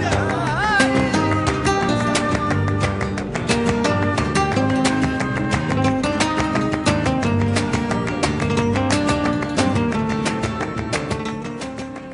it.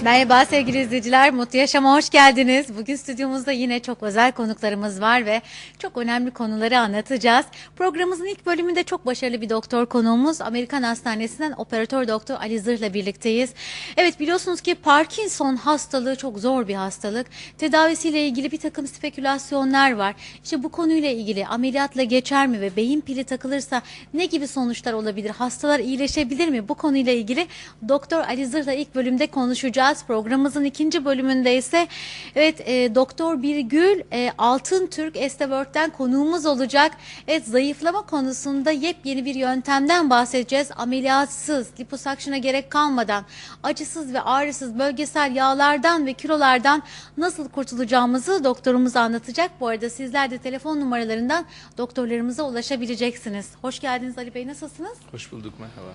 Merhaba sevgili izleyiciler, Mutlu Yaşam'a hoş geldiniz. Bugün stüdyomuzda yine çok özel konuklarımız var ve çok önemli konuları anlatacağız. Programımızın ilk bölümünde çok başarılı bir doktor konuğumuz Amerikan Hastanesi'nden operatör doktor Ali Zırh'la birlikteyiz. Evet biliyorsunuz ki Parkinson hastalığı çok zor bir hastalık. Tedavisiyle ilgili bir takım spekülasyonlar var. İşte bu konuyla ilgili ameliyatla geçer mi ve beyin pili takılırsa ne gibi sonuçlar olabilir? Hastalar iyileşebilir mi? Bu konuyla ilgili Doktor Ali Zırh'la ilk bölümde konuşacağız. Programımızın ikinci bölümünde ise evet e, Doktor Birgül e, Altın Türk Estework'ten konuğumuz olacak. Evet zayıflama konusunda yepyeni bir yöntemden bahsedeceğiz. Ameliyatsız, liposuction'a gerek kalmadan acısız ve ağrısız bölgesel yağlardan ve kilolardan nasıl kurtulacağımızı doktorumuz anlatacak. Bu arada sizler de telefon numaralarından doktorlarımıza ulaşabileceksiniz. Hoş geldiniz Ali Bey nasılsınız? Hoş bulduk merhaba.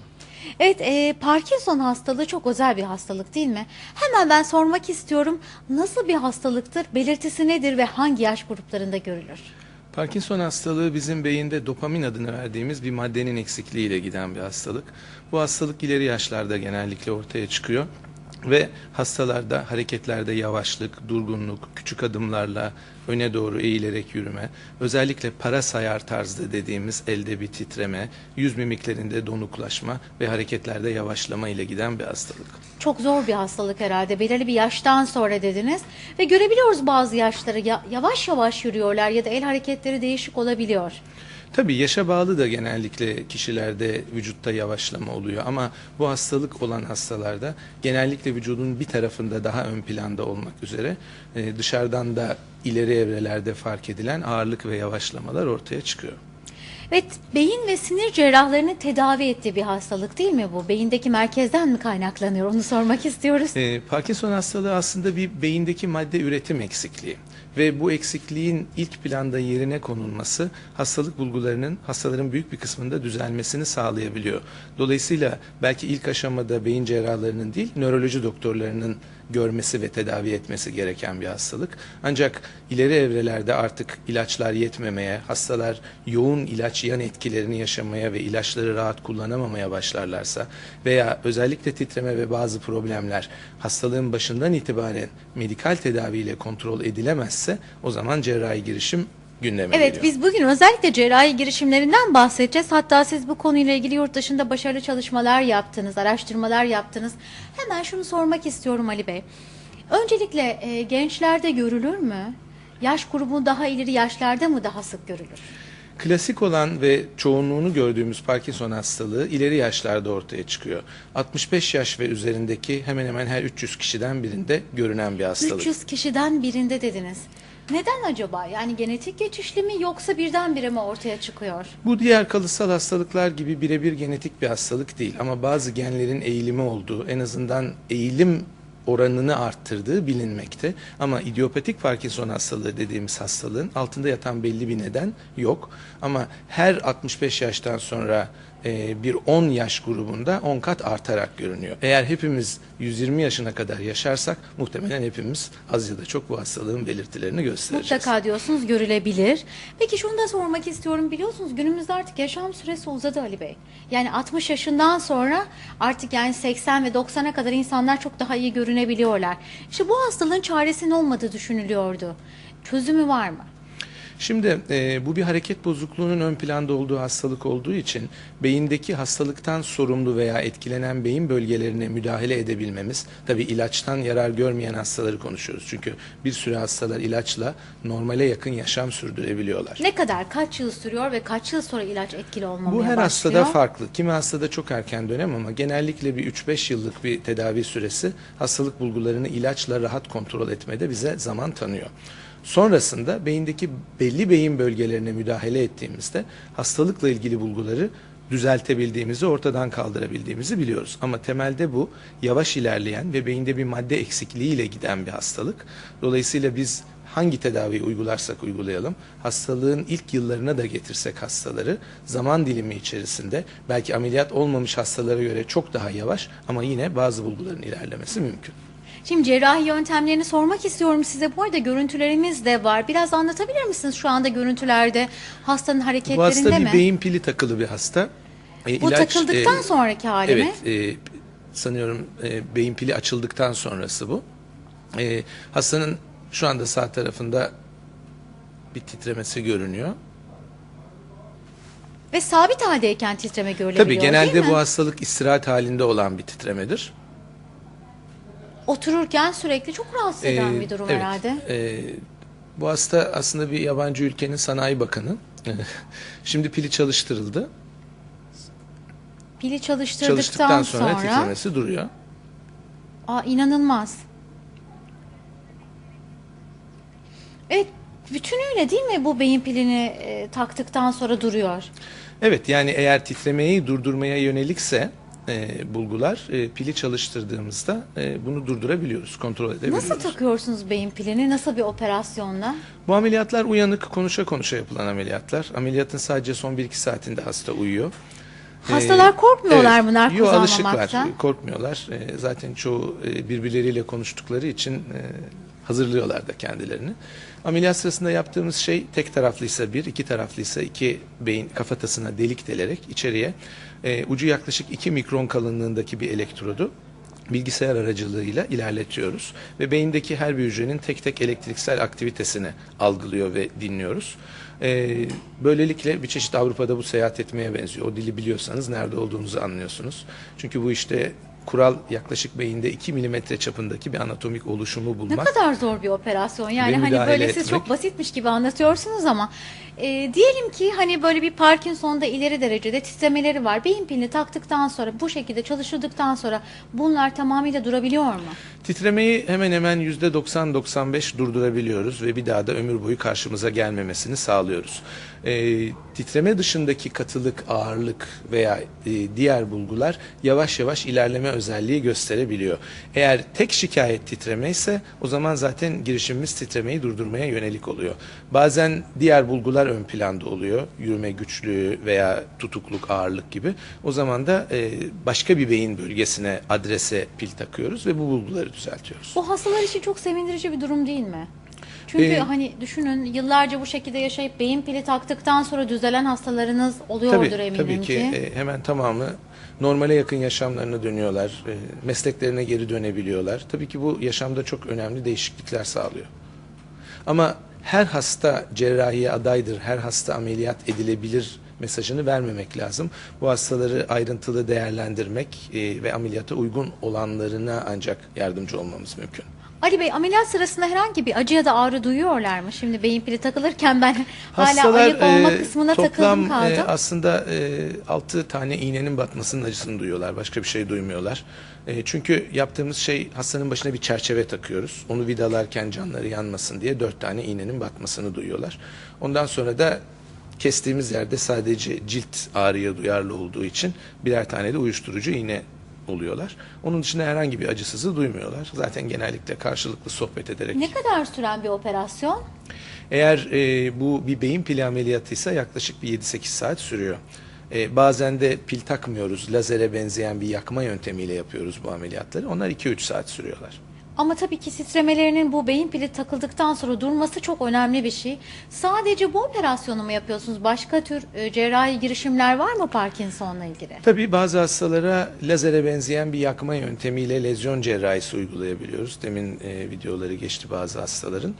Evet, e, Parkinson hastalığı çok özel bir hastalık değil mi? Hemen ben sormak istiyorum. Nasıl bir hastalıktır? Belirtisi nedir ve hangi yaş gruplarında görülür? Parkinson hastalığı bizim beyinde dopamin adını verdiğimiz bir maddenin eksikliğiyle giden bir hastalık. Bu hastalık ileri yaşlarda genellikle ortaya çıkıyor ve hastalarda hareketlerde yavaşlık, durgunluk, küçük adımlarla öne doğru eğilerek yürüme, özellikle para sayar tarzda dediğimiz elde bir titreme, yüz mimiklerinde donuklaşma ve hareketlerde yavaşlama ile giden bir hastalık. Çok zor bir hastalık herhalde. Belirli bir yaştan sonra dediniz. Ve görebiliyoruz bazı yaşları ya- yavaş yavaş yürüyorlar ya da el hareketleri değişik olabiliyor. Tabii yaşa bağlı da genellikle kişilerde vücutta yavaşlama oluyor ama bu hastalık olan hastalarda genellikle vücudun bir tarafında daha ön planda olmak üzere e, dışarıdan da ileri evrelerde fark edilen ağırlık ve yavaşlamalar ortaya çıkıyor. Evet, beyin ve sinir cerrahlarının tedavi ettiği bir hastalık değil mi bu? Beyindeki merkezden mi kaynaklanıyor? Onu sormak istiyoruz. E, Parkinson hastalığı aslında bir beyindeki madde üretim eksikliği ve bu eksikliğin ilk planda yerine konulması hastalık bulgularının hastaların büyük bir kısmında düzelmesini sağlayabiliyor. Dolayısıyla belki ilk aşamada beyin cerrahlarının değil nöroloji doktorlarının görmesi ve tedavi etmesi gereken bir hastalık. Ancak ileri evrelerde artık ilaçlar yetmemeye, hastalar yoğun ilaç yan etkilerini yaşamaya ve ilaçları rahat kullanamamaya başlarlarsa veya özellikle titreme ve bazı problemler hastalığın başından itibaren medikal tedaviyle kontrol edilemezse o zaman cerrahi girişim gündeme Evet geliyor. biz bugün özellikle cerrahi girişimlerinden bahsedeceğiz. Hatta siz bu konuyla ilgili yurt dışında başarılı çalışmalar yaptınız, araştırmalar yaptınız. Hemen şunu sormak istiyorum Ali Bey. Öncelikle e, gençlerde görülür mü? Yaş grubu daha ileri yaşlarda mı daha sık görülür? Klasik olan ve çoğunluğunu gördüğümüz Parkinson hastalığı ileri yaşlarda ortaya çıkıyor. 65 yaş ve üzerindeki hemen hemen her 300 kişiden birinde görünen bir hastalık. 300 kişiden birinde dediniz. Neden acaba? Yani genetik geçişli mi yoksa birdenbire mi ortaya çıkıyor? Bu diğer kalıtsal hastalıklar gibi birebir genetik bir hastalık değil ama bazı genlerin eğilimi olduğu, en azından eğilim oranını arttırdığı bilinmekte. Ama idiopatik Parkinson hastalığı dediğimiz hastalığın altında yatan belli bir neden yok. Ama her 65 yaştan sonra e, bir 10 yaş grubunda 10 kat artarak görünüyor. Eğer hepimiz 120 yaşına kadar yaşarsak muhtemelen hepimiz az ya da çok bu hastalığın belirtilerini göstereceğiz. Mutlaka diyorsunuz görülebilir. Peki şunu da sormak istiyorum. Biliyorsunuz günümüzde artık yaşam süresi uzadı Ali Bey. Yani 60 yaşından sonra artık yani 80 ve 90'a kadar insanlar çok daha iyi görünebiliyorlar. İşte bu hastalığın çaresinin olmadığı düşünülüyordu. Çözümü var mı? Şimdi e, bu bir hareket bozukluğunun ön planda olduğu hastalık olduğu için beyindeki hastalıktan sorumlu veya etkilenen beyin bölgelerine müdahale edebilmemiz tabi ilaçtan yarar görmeyen hastaları konuşuyoruz. Çünkü bir sürü hastalar ilaçla normale yakın yaşam sürdürebiliyorlar. Ne kadar, kaç yıl sürüyor ve kaç yıl sonra ilaç etkili olmamaya Bu her başlıyor? hastada farklı. Kimi hastada çok erken dönem ama genellikle bir 3-5 yıllık bir tedavi süresi hastalık bulgularını ilaçla rahat kontrol etmede bize zaman tanıyor. Sonrasında beyindeki belli beyin bölgelerine müdahale ettiğimizde hastalıkla ilgili bulguları düzeltebildiğimizi, ortadan kaldırabildiğimizi biliyoruz. Ama temelde bu yavaş ilerleyen ve beyinde bir madde eksikliğiyle giden bir hastalık. Dolayısıyla biz hangi tedaviyi uygularsak uygulayalım, hastalığın ilk yıllarına da getirsek hastaları zaman dilimi içerisinde belki ameliyat olmamış hastalara göre çok daha yavaş ama yine bazı bulguların ilerlemesi mümkün. Şimdi cerrahi yöntemlerini sormak istiyorum size. Bu arada görüntülerimiz de var. Biraz anlatabilir misiniz şu anda görüntülerde hastanın Bu hareketlerinde hasta bir mi? beyin pili takılı bir hasta. E, Bu ilaç, takıldıktan e, sonraki hali mi? Evet, sanıyorum e, beyin pili açıldıktan sonrası bu. E, hastanın şu anda sağ tarafında bir titremesi görünüyor. Ve sabit haldeyken titreme görülebiliyor Tabii genelde mi? bu hastalık istirahat halinde olan bir titremedir. Otururken sürekli çok rahatsız eden Ee, bir durum evet, herhalde. e, bu hasta aslında bir yabancı ülkenin sanayi bakanı. Şimdi pili çalıştırıldı. Pili çalıştırdıktan Çalıştıktan sonra, sonra, titremesi duruyor. Aa, inanılmaz. Evet, bütünüyle değil mi bu beyin pilini e, taktıktan sonra duruyor? Evet yani eğer titremeyi durdurmaya yönelikse e, bulgular e, pili çalıştırdığımızda e, bunu durdurabiliyoruz, kontrol edebiliyoruz. Nasıl takıyorsunuz beyin pilini? Nasıl bir operasyonla? Bu ameliyatlar uyanık, konuşa konuşa yapılan ameliyatlar. Ameliyatın sadece son 1-2 saatinde hasta uyuyor. Hastalar korkmuyorlar evet. mı narkoz Yo, alışıklar, korkmuyorlar. E, zaten çoğu e, birbirleriyle konuştukları için e, hazırlıyorlar da kendilerini. Ameliyat sırasında yaptığımız şey tek taraflıysa bir, iki taraflıysa iki beyin kafatasına delik delerek içeriye e, ucu yaklaşık 2 mikron kalınlığındaki bir elektrodu bilgisayar aracılığıyla ilerletiyoruz ve beyindeki her bir hücrenin tek tek elektriksel aktivitesini algılıyor ve dinliyoruz. Ee, böylelikle bir çeşit Avrupa'da bu seyahat etmeye benziyor. O dili biliyorsanız nerede olduğunuzu anlıyorsunuz. Çünkü bu işte kural yaklaşık beyinde 2 milimetre çapındaki bir anatomik oluşumu Ne bulmak. kadar zor bir operasyon. Yani hani böyle siz etmek. çok basitmiş gibi anlatıyorsunuz ama e, diyelim ki hani böyle bir Parkinson'da ileri derecede titremeleri var. Beyin pilini taktıktan sonra bu şekilde çalışıldıktan sonra bunlar tamamıyla durabiliyor mu? Titremeyi hemen hemen %90-95 durdurabiliyoruz ve bir daha da ömür boyu karşımıza gelmemesini sağlıyoruz. Ee, titreme dışındaki katılık, ağırlık veya e, diğer bulgular yavaş yavaş ilerleme özelliği gösterebiliyor. Eğer tek şikayet titreme ise o zaman zaten girişimimiz titremeyi durdurmaya yönelik oluyor. Bazen diğer bulgular ön planda oluyor. Yürüme güçlüğü veya tutukluk, ağırlık gibi. O zaman da e, başka bir beyin bölgesine adrese pil takıyoruz ve bu bulguları düzeltiyoruz. Bu hastalar için çok sevindirici bir durum değil mi? Çünkü Ee, hani düşünün yıllarca bu şekilde yaşayıp beyin pili taktıktan sonra düzelen hastalarınız oluyordur Tabii, eminim tabii ki, e, hemen tamamı normale yakın yaşamlarına dönüyorlar. E, mesleklerine geri dönebiliyorlar. Tabii ki bu yaşamda çok önemli değişiklikler sağlıyor. Ama her hasta cerrahiye adaydır, her hasta ameliyat edilebilir mesajını vermemek lazım. Bu hastaları ayrıntılı değerlendirmek e, ve ameliyata uygun olanlarına ancak yardımcı olmamız mümkün. Ali Bey ameliyat sırasında herhangi bir acı ya da ağrı duyuyorlar mı? Şimdi beyin pili takılırken ben hala Hastalar ayık olma e, kısmına toplam takıldım kaldım. e, aslında e, 6 tane iğnenin batmasının acısını duyuyorlar. Başka bir şey duymuyorlar. E, çünkü yaptığımız şey hastanın başına bir çerçeve takıyoruz. Onu vidalarken canları yanmasın diye 4 tane iğnenin batmasını duyuyorlar. Ondan sonra da kestiğimiz yerde sadece cilt ağrıya duyarlı olduğu için birer tane de uyuşturucu iğne oluyorlar. Onun dışında herhangi bir acısızı duymuyorlar. Zaten genellikle karşılıklı sohbet ederek Ne kadar süren bir operasyon? eğer e, bu bir beyin pili ameliyatıysa yaklaşık bir 7-8 saat sürüyor. E, bazen de pil takmıyoruz. Lazere benzeyen bir yakma yöntemiyle yapıyoruz bu ameliyatları. Onlar 2-3 saat sürüyorlar. Ama tabii ki titremelerinin bu beyin pili takıldıktan sonra durması çok önemli bir şey. Sadece bu operasyonu mu yapıyorsunuz? Başka tür e, cerrahi girişimler var mı Parkinson'la ilgili? Tabii bazı hastalara lazere benzeyen bir yakma yöntemiyle lezyon cerrahisi uygulayabiliyoruz. Demin e, videoları geçti bazı hastaların.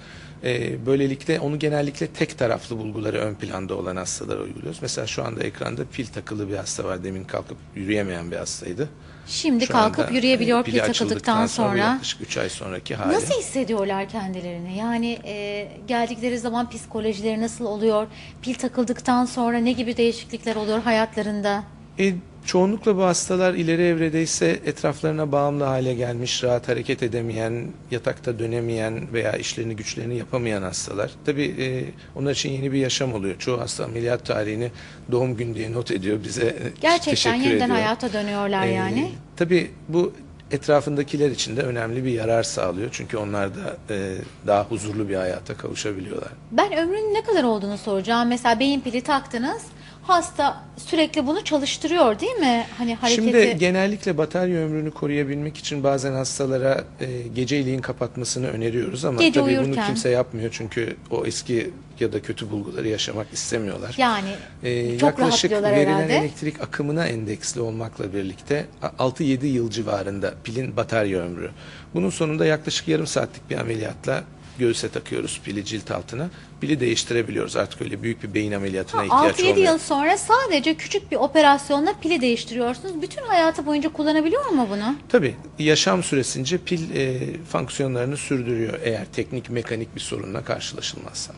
E, böylelikle onu genellikle tek taraflı bulguları ön planda olan hastalara uyguluyoruz. Mesela şu anda ekranda pil takılı bir hasta var. Demin kalkıp yürüyemeyen bir hastaydı. Şimdi Şu kalkıp anda, yürüyebiliyor e, pil takıldıktan açıldıktan sonra. yaklaşık 3 ay sonraki hali. Nasıl hissediyorlar kendilerini? Yani e, geldikleri zaman psikolojileri nasıl oluyor? Pil takıldıktan sonra ne gibi değişiklikler oluyor hayatlarında? E, çoğunlukla bu hastalar ileri evredeyse etraflarına bağımlı hale gelmiş, rahat hareket edemeyen, yatakta dönemeyen veya işlerini güçlerini yapamayan hastalar. Tabii e, onlar için yeni bir yaşam oluyor. Çoğu hasta ameliyat tarihini doğum günü diye not ediyor bize. Gerçekten yeniden ediyor. hayata dönüyorlar E, yani. Tabii bu etrafındakiler için de önemli bir yarar sağlıyor. Çünkü onlar da e, daha huzurlu bir hayata kavuşabiliyorlar. Ben ömrünün ne kadar olduğunu soracağım. Mesela beyin pili taktınız. Hasta sürekli bunu çalıştırıyor değil mi? Hani hareketi. Şimdi genellikle batarya ömrünü koruyabilmek için bazen hastalara e, geceliğin kapatmasını öneriyoruz ama Gece tabii bunu uyurken. kimse yapmıyor çünkü o eski ya da kötü bulguları yaşamak istemiyorlar. yani Ee, çok yaklaşık verilen herhalde. elektrik akımına endeksli olmakla birlikte 6-7 yıl civarında pilin batarya ömrü. Bunun sonunda yaklaşık yarım saatlik bir ameliyatla göğüse takıyoruz pili cilt altına. Pili değiştirebiliyoruz. Artık öyle büyük bir beyin ameliyatına ihtiyaç 6-7 olmuyor. yıl sonra sadece küçük bir operasyonla pili değiştiriyorsunuz. Bütün hayatı boyunca kullanabiliyor mu bunu? Tabii yaşam süresince pil e, fonksiyonlarını sürdürüyor eğer teknik mekanik bir sorunla karşılaşılmazsa.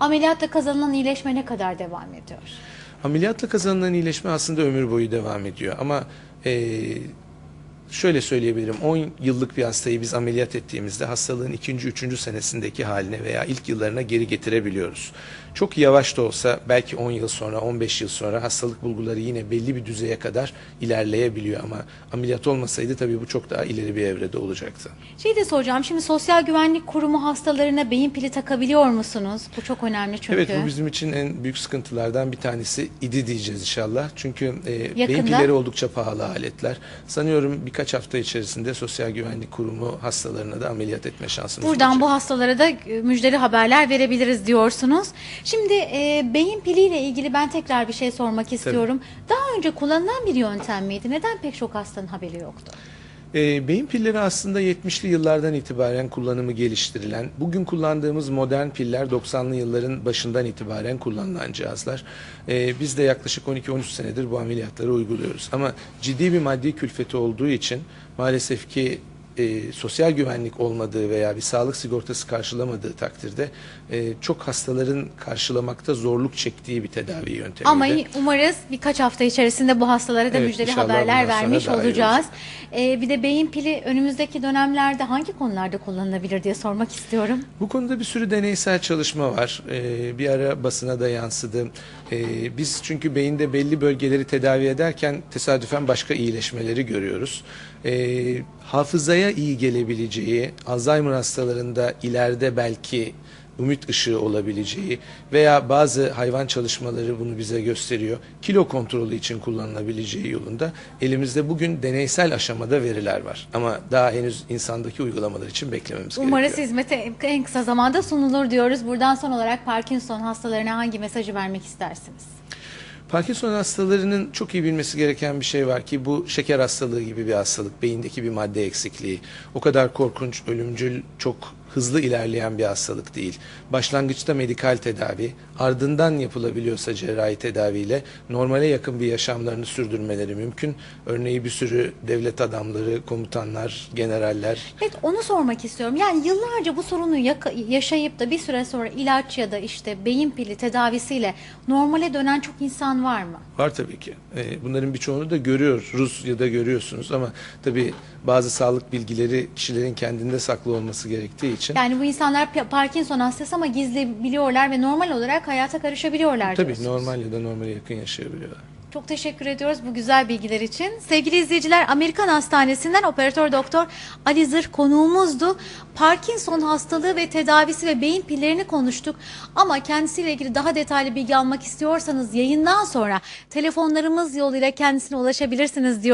Ameliyatta kazanılan iyileşme ne kadar devam ediyor? Ameliyatla kazanılan iyileşme aslında ömür boyu devam ediyor ama e, şöyle söyleyebilirim 10 yıllık bir hastayı biz ameliyat ettiğimizde hastalığın ikinci, üçüncü senesindeki haline veya ilk yıllarına geri getirebiliyoruz. Çok yavaş da olsa belki 10 yıl sonra 15 yıl sonra hastalık bulguları yine belli bir düzeye kadar ilerleyebiliyor ama ameliyat olmasaydı tabii bu çok daha ileri bir evrede olacaktı. Şey de soracağım. Şimdi Sosyal Güvenlik Kurumu hastalarına beyin pili takabiliyor musunuz? Bu çok önemli çünkü. Evet bu bizim için en büyük sıkıntılardan bir tanesi idi diyeceğiz inşallah. Çünkü e, beyin pilleri oldukça pahalı aletler. Sanıyorum birkaç hafta içerisinde Sosyal Güvenlik Kurumu hastalarına da ameliyat etme şansımız Buradan olacak. bu hastalara da e, müjdeli haberler verebiliriz diyorsunuz. Şimdi e, beyin piliyle ilgili ben tekrar bir şey sormak istiyorum. Daha önce kullanılan bir yöntem miydi? Neden pek çok hastanın haberi yoktu? E, beyin pilleri aslında 70'li yıllardan itibaren kullanımı geliştirilen, bugün kullandığımız modern piller 90'lı yılların başından itibaren kullanılan cihazlar. E, biz de yaklaşık 12-13 senedir bu ameliyatları uyguluyoruz. Ama ciddi bir maddi külfeti olduğu için maalesef ki e, sosyal güvenlik olmadığı veya bir sağlık sigortası karşılamadığı takdirde e, çok hastaların karşılamakta zorluk çektiği bir tedavi yöntemiydi. Ama umarız birkaç hafta içerisinde bu hastalara da Evet, müjdeli inşallah haberler bundan sonra vermiş daha iyi olacağız. E, bir de beyin pili önümüzdeki dönemlerde hangi konularda kullanılabilir diye sormak istiyorum. Bu konuda bir sürü deneysel çalışma var. Ee, bir ara basına da yansıdı. Ee, biz çünkü beyinde belli bölgeleri tedavi ederken tesadüfen başka iyileşmeleri görüyoruz. Ee, hafızaya iyi gelebileceği, Alzheimer hastalarında ileride belki ümit ışığı olabileceği veya bazı hayvan çalışmaları bunu bize gösteriyor. Kilo kontrolü için kullanılabileceği yolunda elimizde bugün deneysel aşamada veriler var. Ama daha henüz insandaki uygulamalar için beklememiz Umarız gerekiyor. hizmete en kısa zamanda sunulur diyoruz. Buradan son olarak Parkinson hastalarına hangi mesajı vermek istersiniz? Parkinson hastalarının çok iyi bilmesi gereken bir şey var ki bu şeker hastalığı gibi bir hastalık, beyindeki bir madde eksikliği. O kadar korkunç, ölümcül, çok hızlı ilerleyen bir hastalık değil. Başlangıçta medikal tedavi, ardından yapılabiliyorsa cerrahi tedaviyle normale yakın bir yaşamlarını sürdürmeleri mümkün. Örneği bir sürü devlet adamları, komutanlar, generaller, Evet onu sormak istiyorum. Yani yıllarca bu sorunu yaşayıp da bir süre sonra ilaç ya da işte beyin pili tedavisiyle normale dönen çok insan var mı? Var tabii ki. Ee, Bunların birçoğunu da görüyor. Rusya'da görüyorsunuz ama tabii bazı sağlık bilgileri kişilerin kendinde saklı olması gerektiği için. Yani bu insanlar pa- Parkinson hastası ama gizli biliyorlar ve normal olarak hayata karışabiliyorlar Tabii diyorsunuz. normal ya da normale yakın yaşayabiliyorlar. Çok teşekkür ediyoruz bu güzel bilgiler için. Sevgili izleyiciler Amerikan Hastanesi'nden operatör doktor Ali Zırh konuğumuzdu. Parkinson hastalığı ve tedavisi ve beyin pillerini konuştuk. Ama kendisiyle ilgili daha detaylı bilgi almak istiyorsanız yayından sonra telefonlarımız yoluyla kendisine ulaşabilirsiniz diyor.